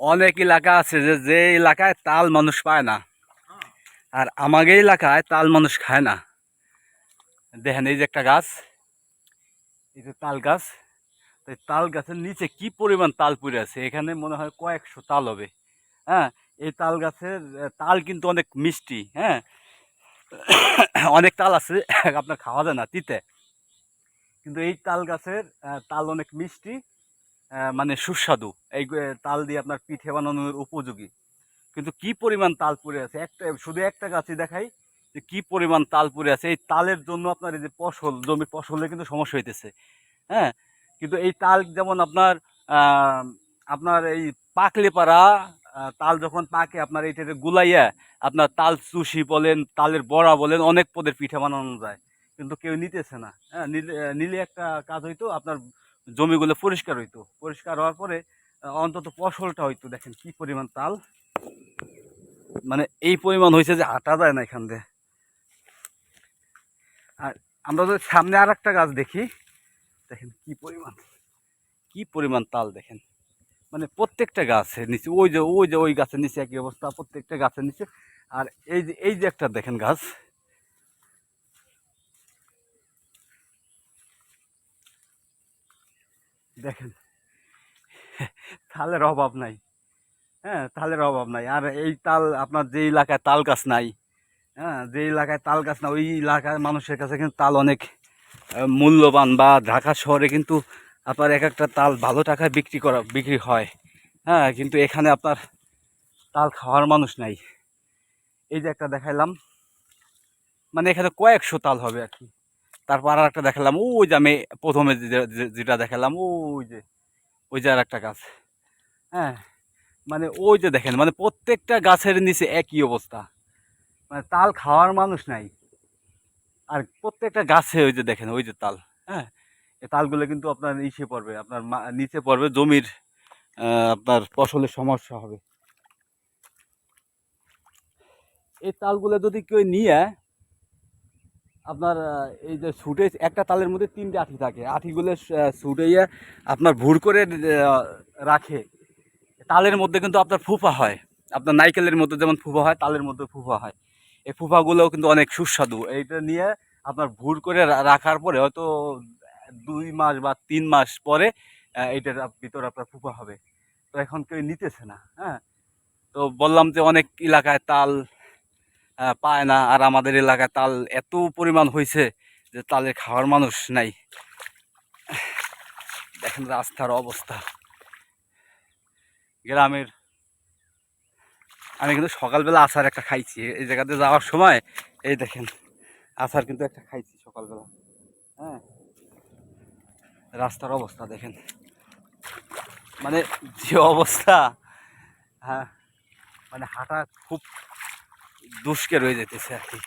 অনেক এলাকা আছে যে যে এলাকায় তাল মানুষ পায় না। আর আমাদের এলাকায় তাল মানুষ খায় না। দেখেন এই যে একটা গাছ, এই যে তাল গাছ। তো এই তাল গাছের নিচে কি পরিমাণ তাল পড়ে আছে? এখানে মনে হয় কয়েকশো তাল হবে। হ্যাঁ এই তাল গাছের তাল কিন্তু অনেক মিষ্টি হ্যাঁ। অনেক তাল আছে, আপনার খাওয়া যায় না তিতে। কিন্তু এই তাল গাছের তাল অনেক মিষ্টি। মানে সুস্বাদু। এই তাল দিয়ে আপনার পিঠে বানানোর উপযোগী। কিন্তু কি পরিমাণ তাল পড়ে আছে? একটা, শুধু একটা গাছই দেখাই যে কি পরিমাণ তাল পড়ে আছে। এই তালের জন্য আপনার এই যে ফসল জমির ফসলে কিন্তু সমস্যা হইতেছে। হ্যাঁ? কিন্তু এই তাল যেমন আপনার আপনার এই পাকলে পারা তাল যখন পাকে, আপনার এইটাতে গুলাইয়া আপনার তাল চুষি বলেন, তালের বড়া বলেন, অনেক পদের পিঠা বানানো যায়। কিন্তু কেউ নিতেছে না। হ্যাঁ? নিলে নিলে একটা কাজ হইতো, আপনার জমিগুলো পরিষ্কার হইতো। পরিষ্কার হওয়ার পরে অন্তত ফসলটা হইতো। দেখেন কি পরিমাণ তাল। মানে এই পরিমাণ হয়েছে যে হাঁটা যায় না এখান দিয়ে। আর আমরা যদি সামনে আর একটা গাছ দেখি, দেখেন কি পরিমাণ কি পরিমাণ তাল দেখেন। মানে প্রত্যেকটা গাছের নিচে, ওই যে ওই যে ওই গাছের নিচে একই অবস্থা, প্রত্যেকটা গাছের নিচে। আর এই যে এই যে একটা দেখেন গাছ দেখেন, তালের অভাব নাই। হ্যাঁ তালের অভাব নাই। আর এই তাল, আপনার যে এলাকায় তাল গাছ নাই হ্যাঁ যে এলাকায় তাল গাছ না ওই এলাকার মানুষের কাছে কিন্তু তাল অনেক মূল্যবান বা ঢাকা শহরে কিন্তু আপনার এক একটা তাল ভালো টাকায় বিক্রি করা, বিক্রি হয়। হ্যাঁ কিন্তু এখানে আপনার তাল খাওয়ার মানুষ নাই। এই যে একটা দেখাইলাম মানে এখানে কয়েকশো তাল হবে আর কি। তারপর আর একটা দেখালাম, ওই যে আমি প্রথমে যেটা দেখালাম, ওই যে ওই যে আর একটা গাছ হ্যাঁ? মানে ওই যে দেখেন মানে প্রত্যেকটা গাছের নিচে একই অবস্থা। মানে তাল খাওয়ার মানুষ নাই। আর প্রত্যেকটা গাছে ওই যে দেখেন, ওই যে তাল হ্যাঁ? এই তালগুলো কিন্তু আপনার নিচে পড়বে, আপনার নিচে পড়বে জমির আপনার ফসলের সমস্যা হবে। এই তালগুলো যদি কেউ নিয়ে আপনার এই যে ছুটে, একটা তালের মধ্যে তিনটে আঠি থাকে। আঠিগুলো ছুটাইয়া আপনার ভুর করে রাখে। তালের মধ্যে কিন্তু আপনার ফুফা হয়। আপনার নাইকেলের মধ্যে যেমন ফুফা হয়, তালের মধ্যে ফুফা হয়। এই ফুফাগুলোও কিন্তু অনেক সুস্বাদু। এইটা নিয়ে আপনার ভুর করে রাখার পরে হয়তো দুই মাস বা তিন মাস পরে এইটার ভিতরে আপনার ফুফা হবে। তো এখন কেউ নিতেছে না হ্যাঁ? তো বললাম যে অনেক এলাকায় তাল পায় না। আর আমাদের এলাকায় তাল এত পরিমাণ হয়েছে যে তালের খাওয়ার মানুষ নাই। দেখেন রাস্তার অবস্থা। গ্রামের আমি কিন্তু সকালবেলা আচার একটা খাইছি। এই জায়গাতে যাওয়ার সময় এই দেখেন, আচার কিন্তু একটা খাইছি সকালবেলা। হ্যাঁ? রাস্তার অবস্থা দেখেন। মানে যে অবস্থা হ্যাঁ? মানে হাঁটা খুব দুষ্কের রয়ে যেতেছে আর কি।